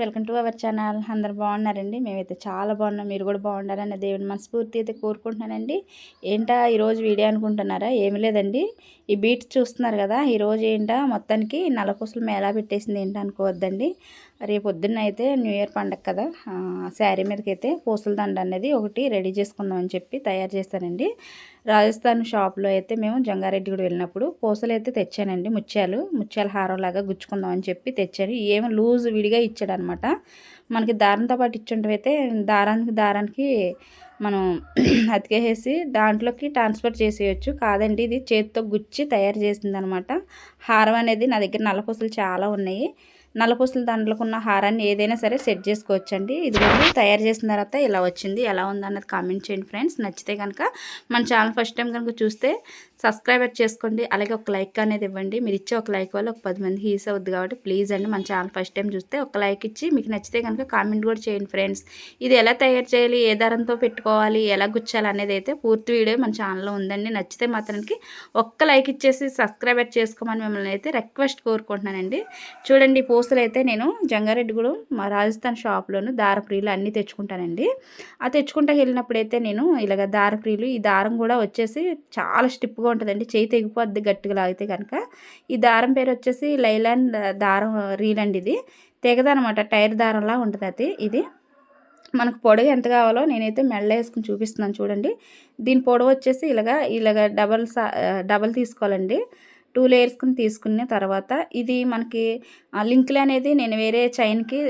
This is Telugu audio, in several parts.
Welcome to our channel. అందరు బాగున్నారండి? మేమైతే చాలా బాగున్నాం. మీరు కూడా బాగుండాలని దేవుని మనస్ఫూర్తి అయితే కోరుకుంటున్నానండి. ఏంటా ఈరోజు వీడియో అనుకుంటున్నారా? ఏమి లేదండి. ఈ బీట్స్ చూస్తున్నారు కదా ఈరోజు ఏంటా మొత్తానికి నలపూసలు మేళా పెట్టేసింది ఏంటి అనుకోవద్దండి. రేపు పొద్దున్న అయితే న్యూ ఇయర్ పండగ కదా శారీ మీదకి అయితే పూసల దండ అనేది ఒకటి రెడీ చేసుకుందాం అని చెప్పి తయారు చేస్తానండి రాజస్థాన్ షాప్లో అయితే మేము జంగారెడ్డి కూడా వెళ్ళినప్పుడు పూసలు అయితే తెచ్చానండి. ముత్యాలు ముత్యాల హారం లాగా గుచ్చుకుందాం అని చెప్పి తెచ్చాను. ఏమో లూజ్ విడిగా ఇచ్చాడు అనమాట మనకి దారంతో పాటు ఇచ్చుంటైతే దారానికి దారానికి మనం అతికేసేసి దాంట్లోకి ట్రాన్స్ఫర్ చేసేయచ్చు. కాదండి ఇది చేతితో గుచ్చి తయారు చేసింది అనమాట హారం అనేది నా దగ్గర నల్లపూసలు చాలా ఉన్నాయి. నల్లపూసల దండలకు ఉన్న హారాన్ని ఏదైనా సరే సెట్ చేసుకోవచ్చండి. ఇది తయారు చేసిన తర్వాత ఇలా వచ్చింది ఎలా ఉందన్నది కామెంట్ చేయండి ఫ్రెండ్స్. నచ్చితే కనుక మన ఛానల్ ఫస్ట్ టైం కనుక చూస్తే సబ్స్క్రైబర్ చేసుకోండి అలాగే ఒక లైక్ అనేది ఇవ్వండి. మీరు ఇచ్చే ఒక లైక్ వల్ల ఒక పది మందికి హీస్ అవుద్ది కాబట్టి ప్లీజ్ అండి మన ఛానల్ ఫస్ట్ టైం చూస్తే ఒక లైక్ ఇచ్చి మీకు నచ్చితే కనుక కామెంట్ కూడా చేయండి ఫ్రెండ్స్. ఇది ఎలా తయారు చేయాలి ఏ దారంతో పెట్టుకోవాలి ఎలా గుచ్చాలి అనేది అయితే పూర్తి వీడియో మన ఛానల్లో ఉందండి. నచ్చితే మాత్రానికి ఒక్క లైక్ ఇచ్చేసి సబ్స్క్రైబర్ చేసుకోమని మిమ్మల్ని అయితే రిక్వెస్ట్ కోరుకుంటున్నానండి. చూడండి పూసలు అయితే నేను జంగారెడ్డిగూడెం మా రాజస్థాన్ షాప్లోను దారప్రియులు అన్నీ తెచ్చుకుంటానండి. ఆ తెచ్చుకుంటా వెళ్ళినప్పుడైతే నేను ఇలాగ దారప్రియులు ఈ దారం కూడా వచ్చేసి చాలా స్టిప్గా ఉంటుందండి. చేయి తెగిపోద్ది గట్టిగా లాగితే కనుక ఈ దారం పేరు వచ్చేసి లైలాన్ దారం రీల్ అండి ఇది. తెగదనమాట టైర్ దారంలా ఉంటుంది అది ఇది. మనకు పొడవు ఎంత కావాలో నేనైతే మెళ్ళ వేసుకుని చూపిస్తున్నాను చూడండి. దీని పొడవు వచ్చేసి ఇలాగ ఇలాగ డబల్ డబల్ తీసుకోవాలండి. టూ లేయర్స్కుని తీసుకున్న తర్వాత ఇది మనకి లింక్లు అనేది నేను వేరే చైన్కి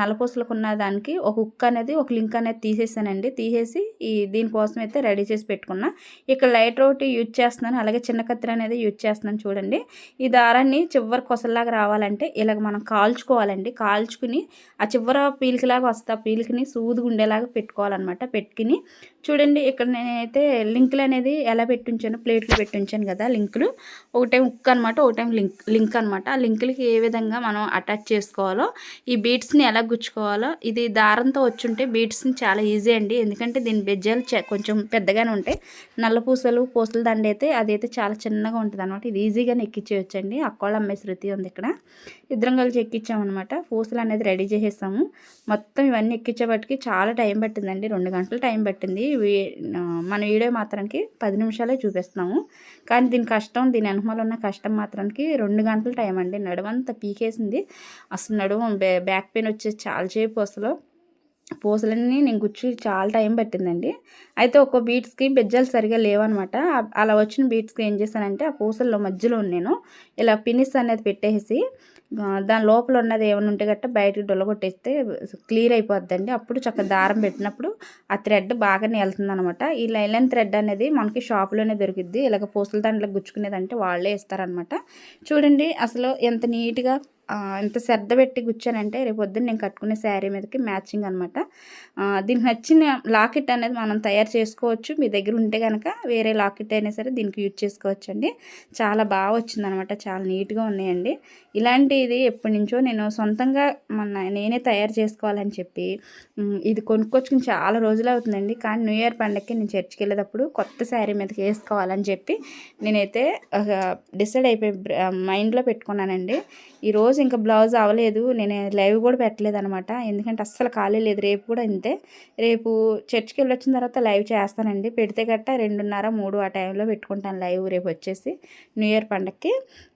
నలపూసలకు ఉన్న దానికి ఒక హుక్ అనేది ఒక లింక్ అనేది తీసేసానండి. తీసేసి ఈ దీనికోసం అయితే రెడీ చేసి పెట్టుకున్నా. ఇక్కడ లైట్ రోటి యూజ్ చేస్తున్నాను. అలాగే చిన్న కత్తిరి అనేది యూజ్ చేస్తున్నాను చూడండి. ఈ దారాన్ని చివరి కొసల్లాగా రావాలంటే ఇలాగ మనం కాల్చుకోవాలండి. కాల్చుకుని ఆ చివర పీలికలాగా వస్తా పీలికని సూదుగా ఉండేలాగా పెట్టుకోవాలన్నమాట పెట్టుకుని. చూడండి ఇక్కడ నేనైతే లింకులు అనేది ఎలా పెట్టించాను ప్లేట్లు పెట్టించాను కదా లింకులు. ఒకటేం హుక్ అనమాట ఒకటేం లింక్ లింక్ అనమాట ఆ లింకులకి ఏ విధంగా మనం అటాచ్ చేసుకోవాలో ఈ బీట్స్ని ఎలా గుచ్చుకోవాలో. ఇది దారంతో వచ్చుంటే బీట్స్ని చాలా ఈజీ అండి. ఎందుకంటే దీని బెజ్జాలు కొంచెం పెద్దగానే ఉంటాయి. నల్ల పూసలు పూసల దండ అయితే అదైతే చాలా చిన్నగా ఉంటుంది అనమాట ఇది ఈజీగానే ఎక్కించేయచ్చండి అక్కోళ్ళ అమ్మే శృతి ఉంది ఇక్కడ. ఇద్దరం కలిసి ఎక్కించామన్నమాట పూసలు అనేది రెడీ చేసేసాము. మొత్తం ఇవన్నీ ఎక్కించేపటికి చాలా టైం పట్టిందండి. రెండు గంటలు టైం పట్టింది. మన వీడియో మాత్రానికి పది నిమిషాలే చూపిస్తున్నాము. కానీ దీని కష్టం దీని వెనకమాల ఉన్న కష్టం మాత్రానికి రెండు గంటల టైం అండి. నడుమంతా పీకేసింది. అసలు నడుము బ్యాక్ పెయిన్ వచ్చేసి చాలా చేపు అసలు. పూసలన్నీ నేను గుచ్చి చాలా టైం పట్టిందండి. అయితే ఒక్కో బీట్స్కి బెజ్జాలు సరిగా లేవనమాట. అలా వచ్చిన బీట్స్కి ఏం చేశానంటే ఆ పూసల్లో మధ్యలో నేను ఇలా పినిస్ అనేది పెట్టేసి దాని లోపల ఉన్నది ఏమైనా ఉంటే గట్ట బయటకు డొల్లగొట్టేస్తే క్లియర్ అయిపోద్దండి. అప్పుడు చక్కగా దారం పెట్టినప్పుడు ఆ థ్రెడ్ బాగానే వెళ్తుంది అనమాట ఈ లైలన్ థ్రెడ్ అనేది మనకి షాప్లోనే దొరికిద్ది. ఇలాగ పూసల దాంట్లో గుచ్చుకునేదంటే వాళ్ళే ఇస్తారనమాట. చూడండి అసలు ఎంత నీట్గా ఎంత శ్రద్ధ పెట్టి కూర్చోనంటే రేపు పొద్దున్న నేను కట్టుకునే శారీ మీదకి మ్యాచింగ్ అనమాట దీనికి నచ్చిన లాకెట్ అనేది మనం తయారు చేసుకోవచ్చు. మీ దగ్గర ఉంటే కనుక వేరే లాకెట్ అయినా సరే దీనికి యూజ్ చేసుకోవచ్చు అండి చాలా బాగా వచ్చిందనమాట చాలా నీట్గా ఉన్నాయండి. ఇలాంటిది ఎప్పటి నుంచో నేను సొంతంగా మన నేనే తయారు చేసుకోవాలని చెప్పి ఇది కొనుక్కొచ్చుకుని చాలా రోజులు అవుతుందండి. కానీ న్యూ ఇయర్ పండగకి నేను చర్చికి వెళ్ళేటప్పుడు కొత్త శారీ మీదకి వేసుకోవాలని చెప్పి నేనైతే డిసైడ్ అయిపోయి మైండ్లో పెట్టుకున్నానండి. ఈరోజు ఇంకా బ్లౌజ్ అవ్వలేదు నేను లైవ్ కూడా పెట్టలేదు అనమాట ఎందుకంటే అస్సలు ఖాళీ లేదు. రేపు కూడా అంతే రేపు చర్చ్కి వెళ్ళి వచ్చిన తర్వాత లైవ్ చేస్తానండి. పెడితే గట్ట రెండున్నర మూడు ఆ టైంలో పెట్టుకుంటాను లైవ్ రేపు వచ్చేసి. న్యూ ఇయర్ పండగకి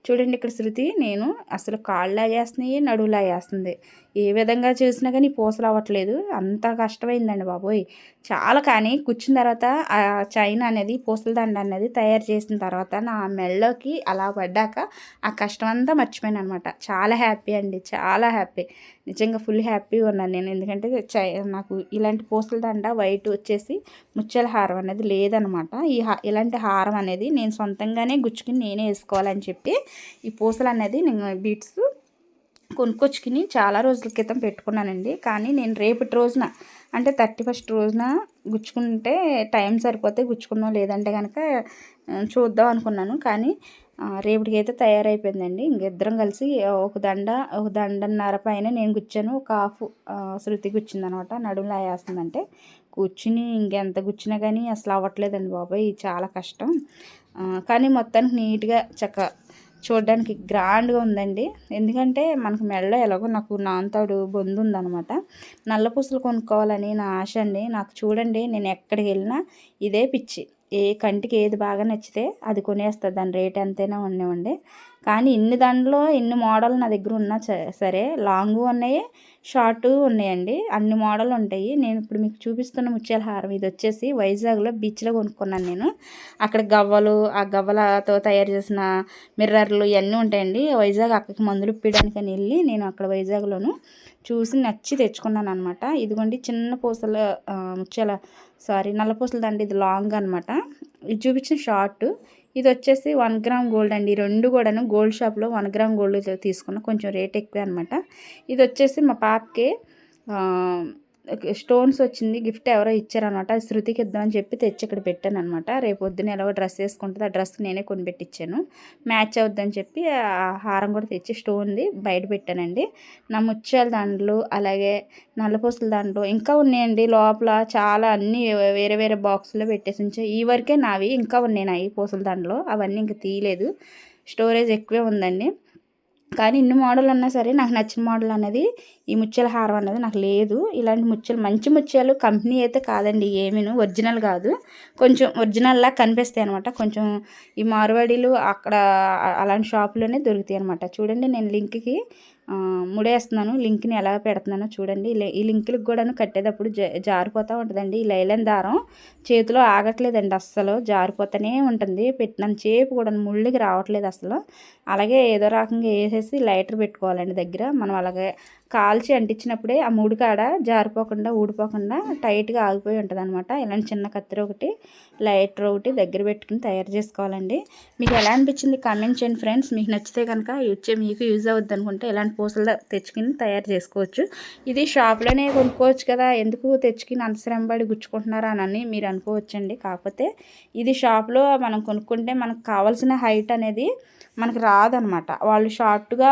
చూడండి ఇక్కడ శృతి నేను అసలు కాళ్ళు లాగేస్తున్నాయి నడువు లాగేస్తుంది ఏ విధంగా చేసినా కానీ పూసలు అవ్వట్లేదు. అంత కష్టమైందండి బాబోయ్. చాలా కానీ కూర్చున్న తర్వాత ఆ చైన్ అనేది పూసల దండ అనేది తయారు చేసిన తర్వాత నా మెళ్ళలోకి అలా పడ్డాక ఆ కష్టం అంతా మర్చిపోయాను అనమాట చాలా హ్యాపీ అండి. చాలా హ్యాపీ. నిజంగా ఫుల్ హ్యాపీగా ఉన్నాను నేను. ఎందుకంటే చై నాకు ఇలాంటి పూసల దండ వైట్ వచ్చేసి ముచ్చల హారం అనేది లేదనమాట ఈ ఇలాంటి హారం అనేది నేను సొంతంగానే గుచ్చుకుని నేనే వేసుకోవాలని చెప్పి ఈ పూసలు అనేది నేను బీట్స్ కొనుక్కొచ్చుకుని చాలా రోజుల క్రితం పెట్టుకున్నానండి. కానీ నేను రేపటి రోజున అంటే థర్టీ ఫస్ట్ రోజున గుచ్చుకుంటే టైం సరిపోతే గుచ్చుకున్నా లేదంటే కనుక చూద్దాం అనుకున్నాను. కానీ రేపటికైతే తయారైపోయిందండి. ఇంకిద్దరం కలిసి ఒక దండ ఒక దండన్నర పైన నేను గుచ్చాను. ఒక హాఫ్ శృతి గుచ్చిందనమాట. నడుములా వేస్తుందంటే కూర్చుని ఇంకెంత గుచ్చినా కానీ అసలు అవ్వట్లేదండి బాబాయ్. చాలా కష్టం. కానీ మొత్తానికి నీట్గా చక్క చూడడానికి గ్రాండ్గా ఉందండి. ఎందుకంటే మనకు మెడలో ఎలాగో నాకు నాంతాడు బొందు ఉందనమాట నల్ల పూసలు కొనుక్కోవాలని నా ఆశ అండి. నాకు చూడండి నేను ఎక్కడికి వెళ్ళినా ఇదే పిచ్చి. ఏ కంటికి ఏది బాగా నచ్చితే అది కొనేస్తుంది దాని రేట్ ఎంతైనా ఉండేవండి కానీ ఇన్ని దాంట్లో ఇన్ని మోడల్ నా దగ్గర ఉన్నా సరే లాంగు ఉన్నాయి షార్ట్ ఉన్నాయండి. అన్ని మోడల్ ఉంటాయి. నేను ఇప్పుడు మీకు చూపిస్తున్న ముత్యాల హారం ఇది వచ్చేసి వైజాగ్లో బీచ్లో కొనుక్కున్నాను నేను. అక్కడ గవ్వలు ఆ గవ్వలతో తయారు చేసిన మిర్రర్లు ఇవన్నీ ఉంటాయండి. వైజాగ్ అక్కడికి మందులు ఇప్పడానికి అని వెళ్ళి నేను అక్కడ వైజాగ్లోను చూసి నచ్చి తెచ్చుకున్నాను అనమాట ఇదిగోండి చిన్న పూసల ముత్యాల సారీ నల్ల పూసలు దండి ఇది లాంగ్ అనమాట ఇది చూపించిన షార్ట్. ఇది వచ్చేసి వన్ గ్రామ్ గోల్డ్ అండి. రెండు కూడాను గోల్డ్ షాప్లో వన్ గ్రామ్ గోల్డ్ తీసుకున్న కొంచెం రేట్ ఎక్కువే అనమాట ఇది వచ్చేసి మా పాపకి స్టోన్స్ వచ్చింది గిఫ్ట్ ఎవరో ఇచ్చారనమాట అది శృతికి ఇద్దామని చెప్పి తెచ్చి ఇక్కడ పెట్టాను అనమాట రేపు పొద్దున ఎలాగో డ్రెస్ వేసుకుంటుంది. ఆ డ్రెస్ నేనే కొనిపెట్టించాను మ్యాచ్ అవుద్దని చెప్పి ఆ హారం కూడా తెచ్చి స్టోన్ది బయట పెట్టానండి. నా ముత్యాల దాంట్లో అలాగే నల్లపూసల దాంట్లో ఇంకా ఉన్నాయండి. లోపల చాలా అన్నీ వేరే వేరే బాక్స్లో పెట్టేసి ఉంచాయి. ఈ వరకే నావి ఇంకా ఉన్నాయి నాయి పూసల దాంట్లో. అవన్నీ ఇంకా తీయలేదు. స్టోరేజ్ ఎక్కువే ఉందండి. కానీ ఇన్ని మోడల్ ఉన్నా సరే నాకు నచ్చిన మోడల్ అనేది ఈ ముత్యాల హారం అనేది నాకు లేదు. ఇలాంటి ముత్యాలు మంచి ముత్యాలు కంపెనీ అయితే కాదండి ఏమీను ఒరిజినల్ కాదు. కొంచెం ఒరిజినల్లా కనిపిస్తాయి అనమాట కొంచెం ఈ మార్వాడీలు అక్కడ అలాంటి షాపులోనే దొరుకుతాయి అనమాట చూడండి నేను లింక్కి ముడేస్తున్నాను లింక్ని ఎలా పెడుతున్నానో చూడండి. ఈ లింక్లకు కూడా కట్టేటప్పుడు జారిపోతూ ఉంటుందండి. ఈ లైలన్ దారం చేతిలో ఆగట్లేదండి అస్సలు. జారిపోతూనే ఉంటుంది. పెట్టినంతసేపు కూడా ముళ్ళుకి రావట్లేదు అసలు అలాగే ఏదో రకంగా వేసేసి లైటర్ పెట్టుకోవాలండి దగ్గర. మనం అలాగే కాల్చి అంటించినప్పుడే ఆ మూడు కాడ జారిపోకుండా ఊడిపోకుండా టైట్గా ఆగిపోయి ఉంటుంది అనమాట ఇలాంటి చిన్న కత్తిరి ఒకటి లైటర్ ఒకటి దగ్గర పెట్టుకుని తయారు చేసుకోవాలండి. మీకు ఎలా అనిపించింది కామెంట్ చేయండి ఫ్రెండ్స్. మీకు నచ్చితే కనుక వచ్చే మీకు యూజ్ అవుద్ది అనుకుంటే ఇలాంటి పూసలు తెచ్చుకుని తయారు చేసుకోవచ్చు. ఇది షాప్లోనే కొనుక్కోవచ్చు కదా. ఎందుకు తెచ్చుకుని అంత శ్రమపడి గుచ్చుకుంటున్నారా అని మీరు అనుకోవచ్చండి. కాకపోతే ఇది షాప్లో మనం కొనుక్కుంటే మనకు కావాల్సిన హైట్ అనేది మనకు రాదనమాట వాళ్ళు షార్ట్గా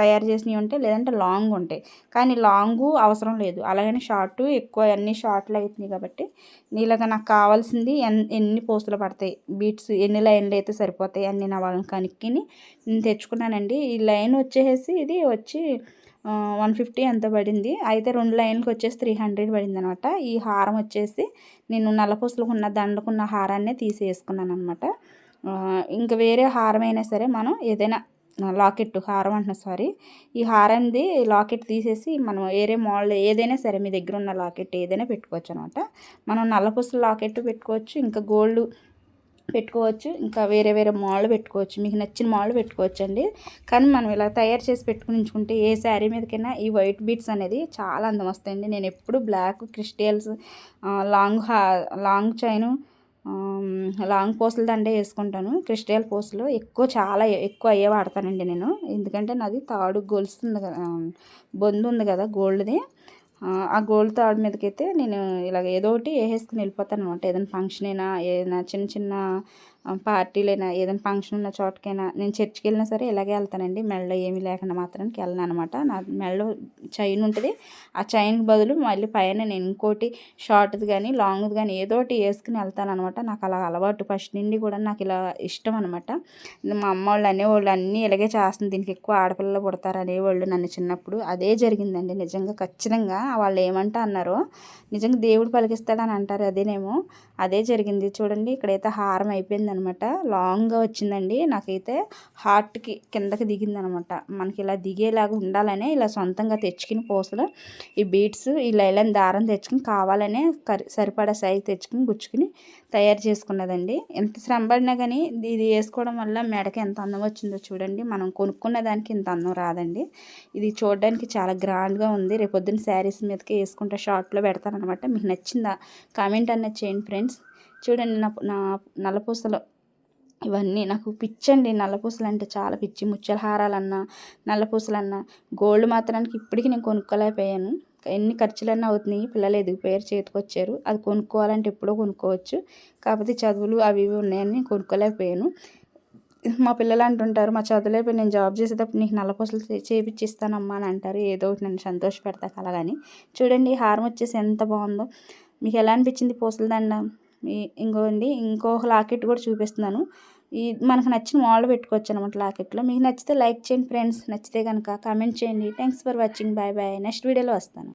తయారు చేసినవి ఉంటే లేదంటే లాంగ్ ఉంటాయి కానీ లాంగు అవసరం లేదు. అలాగని షార్ట్ ఎక్కువ అన్ని షార్ట్లు అవుతున్నాయి కాబట్టి నీళ్ళగా నాకు కావాల్సింది ఎన్ని పోస్టులు పడతాయి? బీట్స్ ఎన్ని లైన్లు అయితే సరిపోతాయి? అన్ని నా వాళ్ళని కనుక్కొని నేను తెచ్చుకున్నానండి. ఈ లైన్ వచ్చేసి ఇది వచ్చి వన్ ఫిఫ్టీ ఎంత పడింది. అయితే రెండు లైన్కి వచ్చేసి త్రీ హండ్రెడ్ పడింది అనమాట ఈ హారం వచ్చేసి నేను నల్లపూసలకు ఉన్న దండకున్న హారాన్నే తీసేసుకున్నాను అనమాట ఇంకా వేరే హారమైనా సరే మనం ఏదైనా లాకెట్ హారం అంటున్నా సారీ. ఈ హారంది లాకెట్ తీసేసి మనం వేరే మోడల్ ఏదైనా సరే మీ దగ్గర ఉన్న లాకెట్ ఏదైనా పెట్టుకోవచ్చు అనమాట. మనం నల్లపూసల లాకెట్ పెట్టుకోవచ్చు ఇంకా గోల్డ్ పెట్టుకోవచ్చు ఇంకా వేరే వేరే మోడల్ పెట్టుకోవచ్చు. మీకు నచ్చిన మోడల్ పెట్టుకోవచ్చు అండి కానీ మనం ఇలా తయారు చేసి పెట్టుకుని ఉంచుకుంటే ఏ శారీ మీదకైనా ఈ వైట్ బీట్స్ అనేది చాలా అందం వస్తాయండి. నేను ఎప్పుడు బ్లాక్ క్రిస్టల్స్ లాంగ్ హా లాంగ్ చైను లాంగ్ పూసలు దండే వేసుకుంటాను. క్రిస్టల్ పూసలు ఎక్కువ చాలా ఎక్కువ అయ్యే వాడతానండి నేను. ఎందుకంటే నాది తాడు గొలుస్తుంది కదా బొందు ఉంది కదా గోల్డ్ది. ఆ గోల్డ్ తాడు మీదకైతే నేను ఇలాగ ఏదో ఒకటి వేసేసుకుని వెళ్ళిపోతాను అనమాట ఏదైనా ఫంక్షన్ అయినా ఏదైనా చిన్న చిన్న పార్టీలైనా ఏదైనా ఫంక్షన్ ఉన్న చోటకైనా నేను చర్చికి వెళ్ళినా సరే ఇలాగే వెళ్తానండి. మెడలో ఏమీ లేకుండా మాత్రానికి వెళ్ళను అనమాట నా మెడలో చైన్ ఉంటుంది. ఆ చైన్కి బదులు మళ్ళీ పైన నేను ఇంకోటి షార్ట్ది కానీ లాంగ్ది కానీ ఏదో ఒకటి వేసుకుని వెళ్తాను అనమాట నాకు అలా అలవాటు ఫస్ట్ నుండి కూడా నాకు ఇలా ఇష్టం అనమాట మా అమ్మ వాళ్ళు అనేవాళ్ళు అన్నీ ఇలాగే చేస్తుంది. దీనికి ఎక్కువ ఆడపిల్లలు పుడతారు అనేవాళ్ళు నన్ను చిన్నప్పుడు. అదే జరిగిందండి నిజంగా. ఖచ్చితంగా వాళ్ళు ఏమంటా అన్నారో నిజంగా దేవుడు పలికిస్తాడని అంటారు అదేనేమో. అదే జరిగింది. చూడండి ఇక్కడైతే హారం అయిపోయింది అనమాట లాంగ్గా వచ్చిందండి. నాకైతే హార్ట్కి కిందకి దిగింది అనమాట మనకి ఇలా దిగేలాగా ఉండాలనే ఇలా సొంతంగా తెచ్చుకుని పూసలు ఈ బీట్స్ ఈ లైలన్ దారం తెచ్చుకుని కావాలనే సరిపడా సైజ్ తెచ్చుకుని గుచ్చుకుని తయారు చేసుకున్నదండి. ఎంత శ్రమ పడినా కానీ ఇది వేసుకోవడం వల్ల మెడకి ఎంత అందం వచ్చిందో చూడండి. మనం కొనుక్కున్న దానికి ఇంత అందం రాదండి. ఇది చూడడానికి చాలా గ్రాండ్గా ఉంది. రేపొద్దున శారీస్ మీదకి వేసుకుంటే షార్ట్లో పెడతానమాట మీకు నచ్చిందా? కామెంట్ అన్నది చేయండి ఫ్రెండ్స్. చూడండి నా నా నల్లపూసలు. ఇవన్నీ నాకు పిచ్చండి. నల్లపూసలు అంటే చాలా పిచ్చి ముచ్చల హారాలన్నా నల్లపూసలన్నా. గోల్డ్ మాత్రానికి ఇప్పటికీ నేను కొనుక్కోలేకపోయాను. ఎన్ని ఖర్చులన్నా అవుతున్నాయి. పిల్లలు ఎదిగిపోయారు చేతికొచ్చారు. అది కొనుక్కోవాలంటే ఎప్పుడో కొనుక్కోవచ్చు. కాకపోతే చదువులు అవి ఇవి ఉన్నాయని కొనుక్కోలేకపోయాను. మా పిల్లలు అంటుంటారు మా చదువులేపోయి నేను జాబ్ చేసేటప్పుడు నీకు నల్లపూసలు చేపించిస్తానమ్మా అని అంటారు. ఏదో ఒకటి నన్ను సంతోషపెడతా అలాగని. చూడండి హారం వచ్చేసి ఎంత బాగుందో. మీకు ఎలా అనిపించింది పూసల దండ? ఇంకోండి ఇంకొక లాకెట్ కూడా చూపిస్తున్నాను. ఈ మనకు నచ్చిన మోడల్ పెట్టుకోవచ్చు అనమాట లాకెట్లో. మీకు నచ్చితే లైక్ చేయండి ఫ్రెండ్స్. నచ్చితే కనుక కామెంట్ చేయండి. Thanks for watching. Bye bye. Next వీడియోలో వస్తాను.